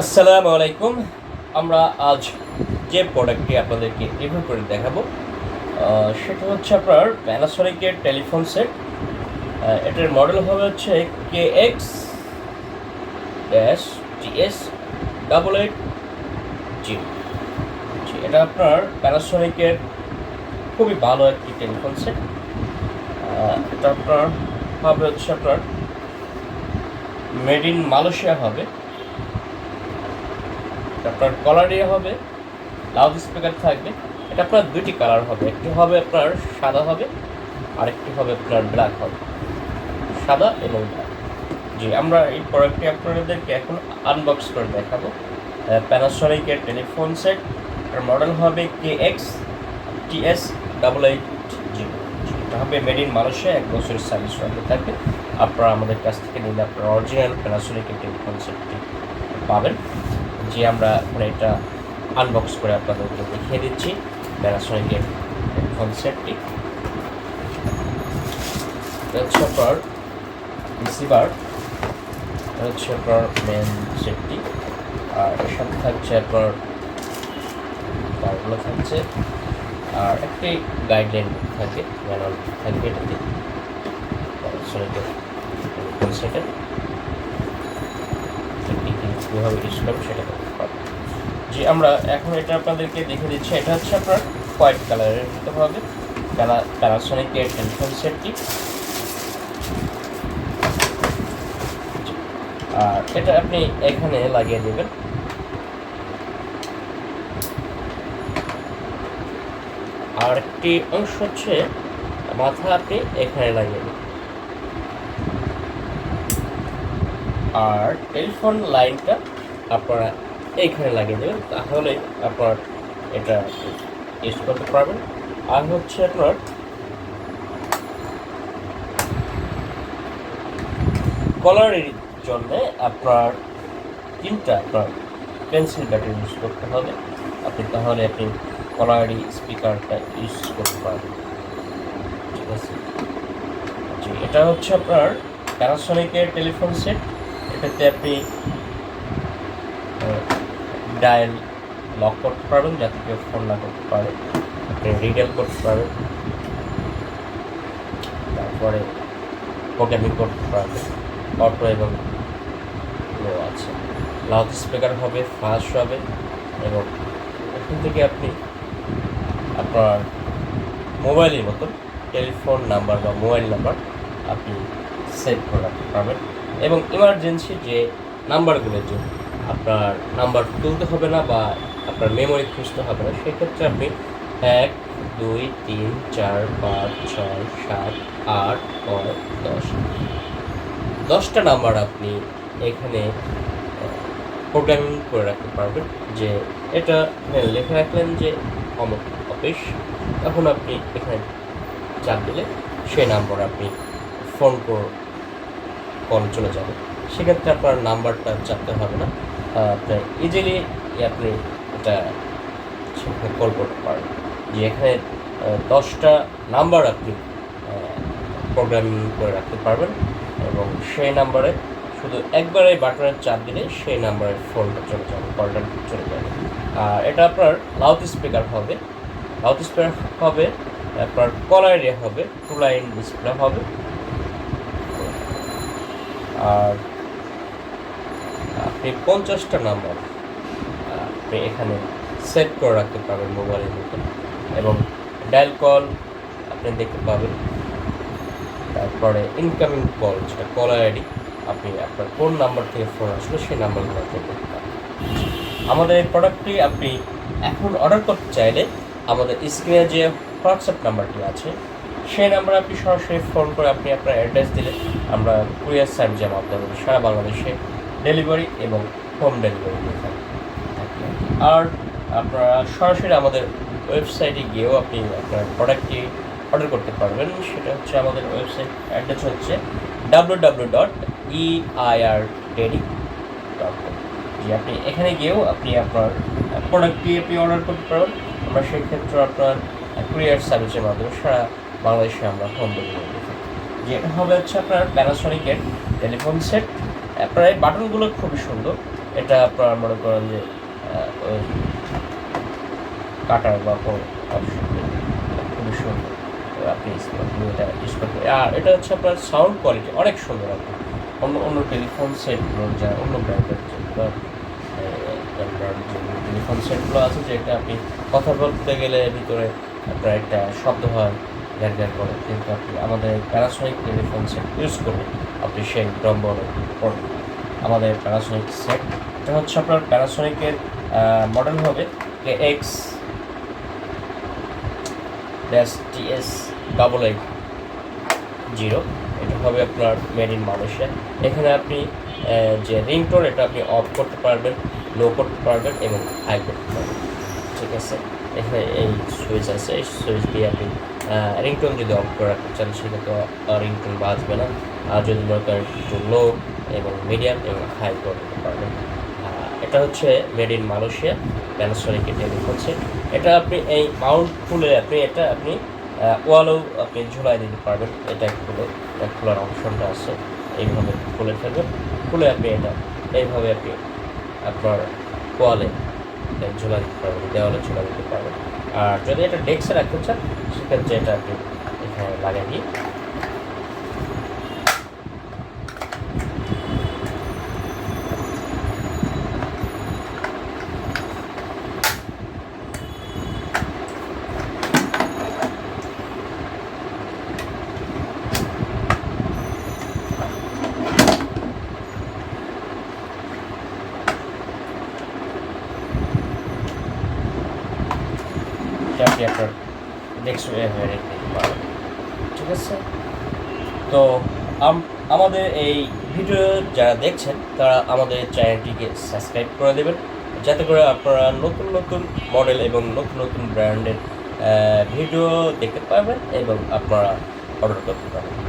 আসসালামু আলাইকুম। আমরা আজ যে প্রোডাক্টটি আপনাদেরকে রিভিউ করে দেখাবো সেটা হচ্ছে আপনার প্যানাসোনিকের টেলিফোন সেট এটার মডেল হবে হচ্ছে K X dash TS double eight G, এটা আপনার প্যানাসোনিকের খুবই ভালো একটি টেলিফোন সেট এটা আপনার হবে হচ্ছে আপনার মেড ইন মালয়েশিয়া হবে। আপনার কলার হবে লাউড স্পিকার থাকবে, এটা আপনার দুইটি কালার হবে, একটি হবে আপনার সাদা হবে, আরেকটি হবে আপনার ব্ল্যাক হবে, সাদা এবং ব্ল্যাক জি, আমরা এই প্রোডাক্টটি আপনাদেরকে এখন আনবক্স করে দেখাবো। প্যানাসনিকের টেলিফোন সেট এর মডেল হবে K X TS double eight G, এটা হবে মেড ইন মালয়েশিয়া এক বছরের সার্ভিস সঙ্গে থাকবে। আপনারা আমাদের কাছ থেকে নিলে আপনার অরিজিনাল প্যানাসনিকের টেলিফোন সেটটি পাবেন। যে আমরা মানে এটা আনবক্স করে আপনাদেরকে দেখিয়ে দিচ্ছি। প্যানাসনিকের এটা হচ্ছে আপনার রিসিভার হচ্ছে আপনার মেন সেটটি আর এর সাথে থাকছে আপনার তারগুলো থাকছে। আর একটি গাইডলাইন থাকে ম্যানুয়াল থাকবে এটাতে। সেটের কীভাবে ইউজ করবে সেটা যে আমরা এখন এটা আপনাদেরকে দেখে দিচ্ছি, এটা হচ্ছে আপনার হোয়াইট কালারের মতো হবে। প্যানাসনিকের টেলিফোন সেটটি আর এটা আপনি এখানে লাগিয়ে দেবেন। আর একটি অংশ হচ্ছে মাথা আপনি এখানে লাগিয়ে দেবেন। আর টেলিফোন লাইনটা আপনারা এইখানে লাগিয়ে দেবেন, তাহলে আপনার এটা ইউজ করতে পারবেন। আর হচ্ছে আপনার কলারের জন্য আপনার তিনটা আপনার পেন্সিল ব্যাটারি ইউজ করতে হবে। আপনি তাহলে আপনি কলারি স্পিকারটা ইউজ করতে পারবেন। ঠিক আছে? এটা হচ্ছে আপনার প্যানাসনিকের টেলিফোন সেট এটাতে আপনি ডায়াল লক করতে পারবেন যাতে কেউ ফোন না করতে পারে। আপনি রিডেল করতে পারবেন। তারপরে প্রোগ্রামিং করতে পারবেন। অটো এবং আছে। লাউড স্পিকার হবে ফাস্ট হবে এবং এখান থেকে আপনি আপনার মোবাইলের মতন টেলিফোন নাম্বার বা মোবাইল নাম্বার আপনি সেভ করে রাখতে পারবেন। এবং ইমার্জেন্সি যে নাম্বারগুলোর জন্য আপনার নাম্বার তুলতে হবে না বা আপনার মেমোরি খুঁজতে হবে না। সেক্ষেত্রে আপনি এক, দুই, তিন, চার, পাঁচ, ছয়, সাত, আট, নয়, দশ। দশটা নাম্বার আপনি এখানে প্রোগ্রামিং করে রাখতে পারবেন যে এটা এখানে লিখে রাখলেন যে অমুক অফিস তখন আপনি এখানে চাপ দিলে সেই নাম্বার আপনি ফোন কর কল চলে যাবে সেক্ষেত্রে আপনার নাম্বারটা চাপতে হবে না। আপনার ইজিলি আপনি এটা সেখানে কল করতে পারেন। যে এখানে দশটা নাম্বার আপনি প্রোগ্রামিং করে রাখতে পারবেন এবং সেই নাম্বারে শুধু একবারে বাটনের চাপ দিলে সেই নাম্বারে ফোনটা চলে যাবে কলটা চলে যাবে। আর এটা আপনার লাউড স্পিকার হবে। লাউড স্পিকার হবে, আপনার কলার হবে টু লাইন ডিসপ্লে হবে। আর আপনি পঞ্চাশটা নাম্বার, আপনি এখানে সেট করে রাখতে পারবেন মোবাইলের মতো এবং ডায়াল কল আপনি দেখতে পাবেন। তারপরে ইনকামিং কল যেটা কলার আইডি আপনি আপনার কোন নাম্বার থেকে ফোন আসলে সেই নাম্বারগুলো আপনি করতে পারেন আমাদের এই প্রোডাক্টটি আপনি এখন অর্ডার করতে চাইলে আমাদের স্ক্রিনে যে হোয়াটসঅ্যাপ নাম্বারটি আছে, সেই নাম্বারে আপনি সরাসরি ফোন করে আপনি আপনার অ্যাড্রেস দিলে আমরা কুরিয়ার সার্ভিসের মাধ্যমে সারা বাংলাদেশে ডেলিভারি এবং হোম ডেলিভারি দিয়ে। আর আপনারা সরাসরি আমাদের ওয়েবসাইটে গিয়েও আপনি আপনার প্রোডাক্টটি অর্ডার করতে পারবেন। সেটা হচ্ছে আমাদের ওয়েবসাইট অ্যাড্রেস হচ্ছে W W dot EIR daddy dot com যে আপনি এখানে গিয়েও আপনি আপনার প্রোডাক্টটি আপনি অর্ডার করতে পারবেন। আমরা সেই ক্ষেত্রে আপনার কুরিয়ার সার্ভিসের মাধ্যমে সারা বাংলাদেশে আমরা হোম ডেলিভারি যেটা হবে হচ্ছে আপনার প্যানাসনিকের টেলিফোন সেট আপনার এই বাটনগুলো খুবই সুন্দর। এটা আপনার মনে করেন যে কাটার বা খুবই সুন্দর। আপনি এটা ইউজ করতে আর এটা হচ্ছে আপনার সাউন্ড কোয়ালিটি অনেক সুন্দর আপনি অন্য অন্য টেলিফোন সেটগুলো যা অন্য ব্র্যান্ডের টেলিফোন সেটগুলো আছে, যেটা আপনি কথা বলতে গেলে ভিতরে আপনার একটা শব্দ হয়। গ্যার গ্যার করে। কিন্তু আপনি আমাদের প্যারাসনিক টেলিফোন সেট ইউজ করলে আপনি সেই ডম্বল পড়বেন আমাদের প্যারাসনিক সেট এটা হচ্ছে আপনার প্যারাসনিকের মডেল হবে K X dash TS double eight zero এটা হবে আপনার মেড ইন মালয়েশিয়া এখানে আপনি যে রিংটোন এটা আপনি অফ করতে পারবেন লো করতে পারবেন এবং হাই করতে পারবেন। ঠিক আছে? এখানে এই সুইচ আছে। এই সুইচ দিয়ে আপনি রিংটোন যদি অফ করে রাখতে চান সেক্ষেত্রে রিংটোন বাজবে না। আর যদি মনে করেন একটু লো এবং মিডিয়াম এবং হাই করে দিতে পারবেন। এটা হচ্ছে মেড ইন মালয়েশিয়া প্যানাসোনিকের টেলিফোন সেট এটা আপনি এই মাউন্ট খুলে আপনি, এটা আপনি ওয়ালেও আপনি ঝুলাই দিতে পারবেন। এটা খুলে খোলার অপশনটা আছে। এইভাবে খুলে ফেলবেন। খুলে আপনি এটা, এইভাবে আপনি আপনার ওয়ালে ঝোলা দিতে পারবেন, দেওয়ালে ঝোলা দিতে পারবেন। আর যদি এটা ডেস্কে রাখতে চান সেক্ষেত্রে এটা আপনি এখানে লাগিয়ে দিয়ে নেক্সট আপনার নেক্সট রেখে দিতে পারবেন ঠিক আছে? তো আমাদের এই ভিডিও যারা দেখছেন, তারা আমাদের চ্যানেলটিকে সাবস্ক্রাইব করে দেবেন। যাতে করে আপনারা নতুন নতুন মডেল এবং নতুন নতুন ব্র্যান্ডের ভিডিও দেখতে পাবেন এবং আপনারা অর্ডার করতে পারবেন।